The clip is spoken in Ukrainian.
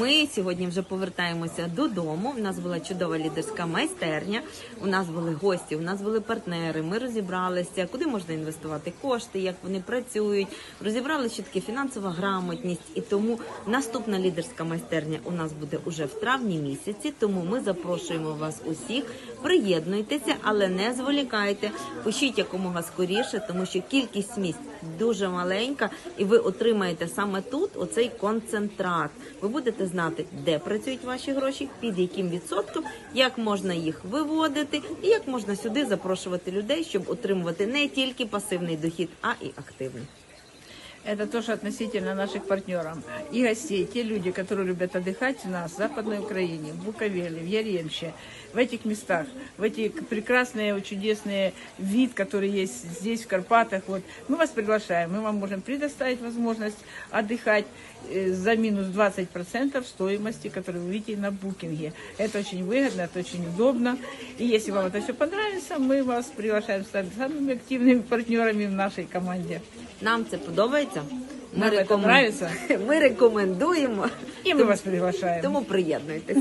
Ми сьогодні вже повертаємося додому. У нас була чудова лідерська майстерня. У нас були гості, у нас були партнери. Ми розібралися, куди можна інвестувати кошти, як вони працюють. Розібрали, що фінансова грамотність. І тому наступна лідерська майстерня у нас буде уже в травні місяці. Тому ми запрошуємо вас усіх. Приєднуйтеся, але не зволікайте. Пишіть якомога скоріше, тому що кількість місць дуже маленька, і ви отримаєте саме тут оцей концентрат. Ви будете знати, де працюють ваші гроші, під яким відсотком, як можна їх виводити, і як можна сюди запрошувати людей, щоб отримувати не тільки пасивний дохід, а і активний. Это тоже относительно наших партнеров и гостей. Те люди, которые любят отдыхать у нас в Западной Украине, в Буковеле, в Яремче, в этих местах, в эти прекрасные, чудесные вид, который есть здесь, в Карпатах. Вот. Мы вас приглашаем, мы вам можем предоставить возможность отдыхать э, за минус 20% стоимости, которую вы видите на букинге. Это очень выгодно, это очень удобно. И если вам это все понравится, мы вас приглашаем стать самыми активными партнерами в нашей команде. Нам це подобається. Нам це нравиться. Ми рекомендуємо. И мы вас приглашаємо. Тому приєднуйтесь.